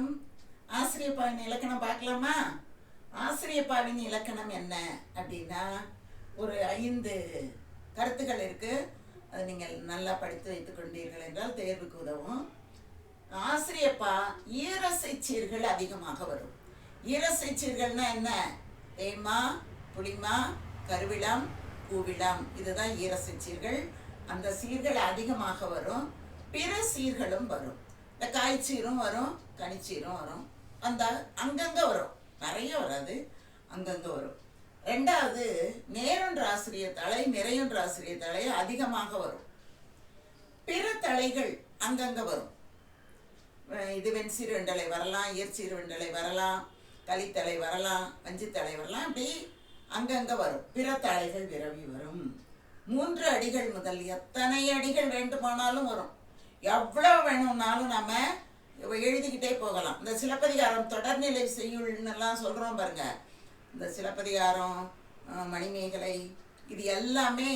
வணக்கம் ஆசிரியப்பாவின் இலக்கணம் பார்க்கலாமா? ஆசிரியப்பாவின் இலக்கணம் என்ன அப்படின்னா ஒரு ஐந்து கருத்துக்கள் இருக்கு. அது நீங்கள் நல்லா படித்து வைத்துக் கொண்டீர்கள் என்றால் தேர்வுக்கு உதவும். ஆசிரியப்பா ஈரசை சீர்கள் அதிகமாக வரும். ஈரசை சீர்கள்னா என்ன? தேய்மா புளிமா கருவிளம் கூவிளம் இதுதான் ஈரசை சீர்கள். அந்த சீர்கள் அதிகமாக வரும். பிற சீர்களும் வரும். காய்ச்சீரும் வரும் கனிச்சீரும் வரும். அந்த அங்கங்கே வரும். நிறைய வராது அங்கங்கே வரும். ரெண்டாவது நேருன்ற ஆசிரியர் தலை நிறையுன்ற ஆசிரியர் தலை அதிகமாக வரும். பிற தலைகள் அங்கங்கே வரும். இது வெண்சீர் வெண்டலை வரலாம் இயற்சீர் வெண்டலை வரலாம் கலித்தலை வரலாம் வஞ்சித்தலை வரலாம் அப்படி அங்கங்கே வரும். பிற தலைகள் விரவி வரும். மூன்று அடிகள் முதல் எத்தனை அடிகள் வேண்டுமானாலும் வரும். எவ்வளவு வேணும்னாலும் நம்ம எழுதிக்கிட்டே போகலாம். இந்த சிலப்பதிகாரம் தொடர்நிலை செய்யுள்னெல்லாம் சொல்கிறோம் பாருங்க. இந்த சிலப்பதிகாரம் மணிமேகலை இது எல்லாமே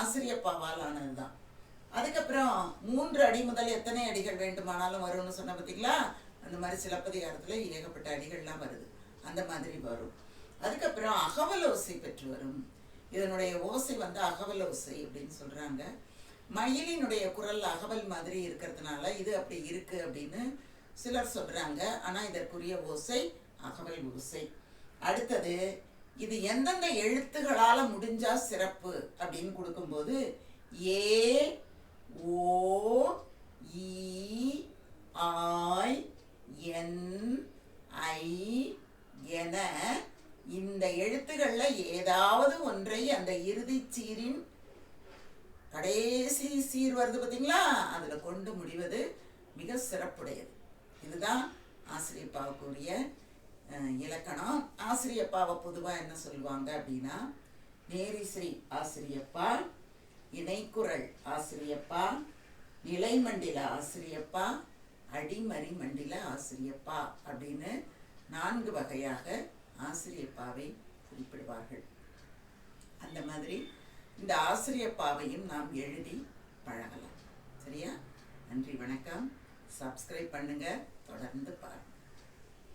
ஆசிரியப்பாவால் ஆனது தான். அதுக்கப்புறம் மூன்று அடி முதல் எத்தனை அடிகள் வேண்டுமானாலும் வரும்னு சொன்ன பார்த்தீங்களா அந்த மாதிரி சிலப்பதிகாரத்தில் ஏகப்பட்ட அடிகள்லாம் வருது. அந்த மாதிரி வரும். அதுக்கப்புறம் அகவல் ஓசை பெற்று வரும். இதனுடைய ஓசை வந்து அகவல் ஓசை அப்படின்னு சொல்கிறாங்க மயிலினுடைய குரல் அகவல் மாதிரி இருக்கிறதுனால இது அப்படி இருக்கு அப்படின்னு சிலர் சொல்கிறாங்க ஆனால் இதற்குரிய ஓசை அகவல் ஓசை. அடுத்தது இது எந்தெந்த எழுத்துகளால் முடிஞ்சா சிறப்பு அப்படின்னு கொடுக்கும்போது ஏ ஓ ஈ ஆய் என் ஐ என இந்த எழுத்துக்களில் ஏதாவது ஒன்றை அந்த இறுதிச் சீரின் கடைசி சீர் வருது பார்த்தீங்களா அதில் கொண்டு முடிவது மிக சிறப்புடையது. இதுதான் ஆசிரியப்பாவுக்குரிய அஹ், இலக்கணம். ஆசிரியப்பாவை பொதுவாக என்ன சொல்லுவாங்க அப்படின்னா நேரிசை ஆசிரியப்பா இணைக்குரல் ஆசிரியப்பா நிலைமண்டில ஆசிரியப்பா அடிமறி மண்டில ஆசிரியப்பா அப்படின்னு நான்கு வகையாக ஆசிரியப்பாவை குறிப்பிடுவார்கள். அந்த மாதிரி இந்த ஆசிரியப்பாவையும் நாம் எழுதி பழகலாம். சரியா? நன்றி வணக்கம். சப்ஸ்கிரைப் பண்ணுங்க. தொடர்ந்து பாருங்கள்